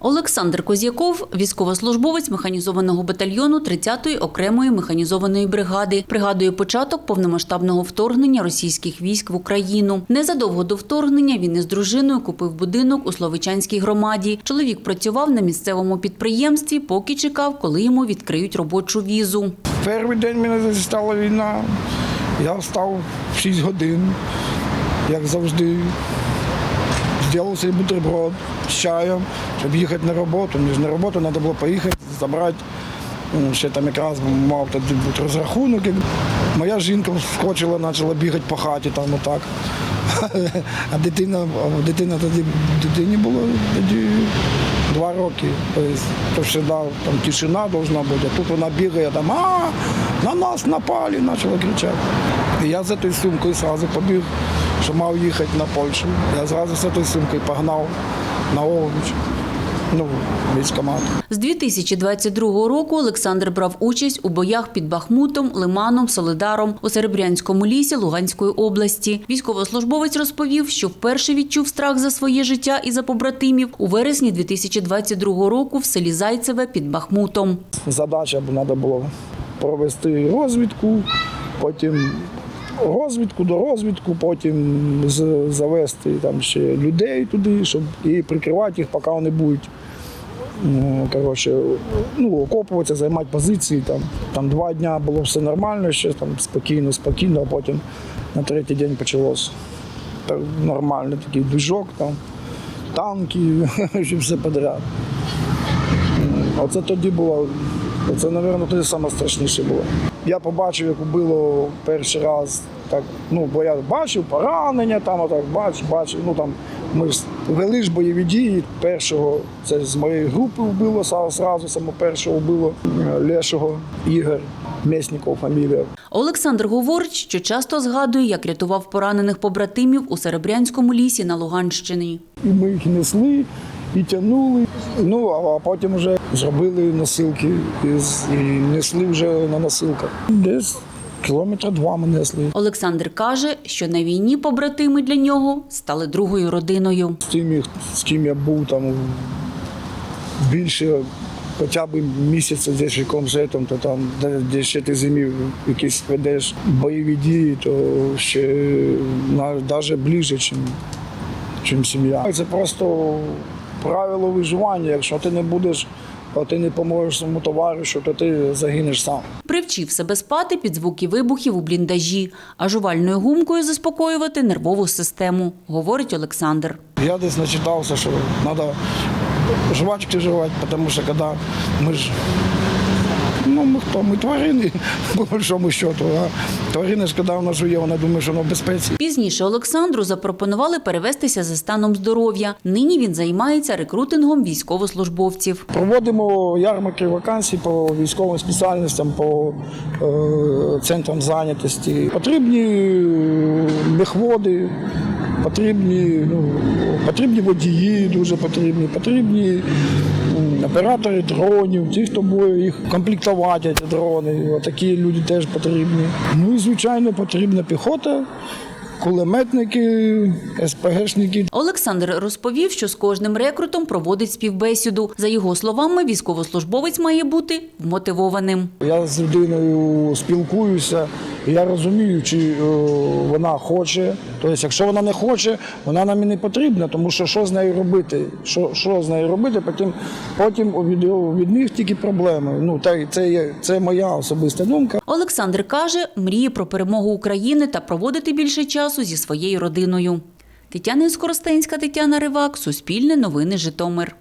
Олександр Козяков, військовослужбовець механізованого батальйону 30-ї окремої механізованої бригади, пригадує початок повномасштабного вторгнення російських військ в Україну. Незадовго до вторгнення він із дружиною купив будинок у Словичанській громаді. Чоловік працював на місцевому підприємстві, поки чекав, коли йому відкриють робочу візу. Перший день мене застала війна. Я встав в 6 годин, як завжди. Зробив собі бутерброд з чаєм, щоб їхати на роботу. Мені ж на роботу треба було поїхати, забрати. Ну, Ще там якраз мав розрахунок. Моя жінка вскочила, почала бігати по хаті там отак. А дитина, дитина тоді дитині було тоді два роки. То ще там тишина повинна бути. А тут вона бігає там, а на нас напали, почала кричати. І я за тою сумкою одразу побіг, що мав їхати на Польщу. Я зразу за тою сумкою погнав на Овруч, ну, військкомат. З 2022 року Олександр брав участь у боях під Бахмутом, Лиманом, Солидаром у Серебрянському лісі Луганської області. Військовослужбовець розповів, що вперше відчув страх за своє життя і за побратимів у вересні 2022 року в селі Зайцеве під Бахмутом. задача б треба було провести розвідку, потім розвідку до розвідку, потім завести там ще людей туди, щоб і прикривати їх, поки вони будуть. Коротше, ну, окопуватися, займати позиції. Там, там два дні було все нормально, ще там спокійно, спокійно, а потім на третій день почалось так, нормальний такий двіжок, там, танки, що все подряд. Оце тоді було, це, мабуть, тоді найстрашніше було. Я побачив, як убило перший раз. Так, ну, бо я бачив поранення, там отак бачив, бачив. Ну там ми ж вели ж бойові дії. Першого це з моєї групи вбило зразу, саме першого вбило е, Лешого Ігор, Месніков фамілія. Олександр говорить, що часто згадує, як рятував поранених побратимів у Серебрянському лісі на Луганщині. І ми їх несли і тягнули. Ну а потім вже зробили носилки і, несли вже на носилках. Десь кілометра два ми несли. Олександр каже, що на війні побратими для нього стали другою родиною. з тими, з ким я був там більше хоча б місяця десь якомусь то там, де, де ще ти зимів якісь ведеш бойові дії, то ще навіть ближче, ніж сім'я. Це просто правило виживання. Якщо ти не будеш, а ти не поможеш своєму товаришу, то ти загинеш сам. Привчив себе спати під звуки вибухів у бліндажі, а жувальною гумкою заспокоювати нервову систему, говорить Олександр. Я десь начитався, що треба жвачки жувати, тому що коли ми ж ну ми тварини, по большому счету. А тварина ж, коли вона жує, вона думає, що вона в безпеці. Пізніше Олександру запропонували перевестися за станом здоров'я. Нині він займається рекрутингом військовослужбовців. Проводимо ярмарки вакансій по військовим спеціальностям, по е, центрам зайнятості. Потрібні мехводи, потрібні, ну, потрібні водії, дуже потрібні, потрібні оператори дронів, ті, хто буде їх комплектувати, ці дрони. Такі люди теж потрібні. Ну і звичайно потрібна піхота, кулеметники, СПГшники. Олександр розповів, що з кожним рекрутом проводить співбесіду. За його словами, військовослужбовець має бути вмотивованим. Я з людиною спілкуюся, я розумію, чи е, вона хоче. Тобто, якщо вона не хоче, вона нам і не потрібна, тому що що з нею робити? Що, що з нею робити? Потім, потім від, від них тільки проблеми. Ну, та, це, є- це моя особиста думка. Олександр каже, мріє про перемогу України та проводити більше часу зі своєю родиною. Тетяна Скоростенська, Тетяна Ривак, Суспільне новини Житомир.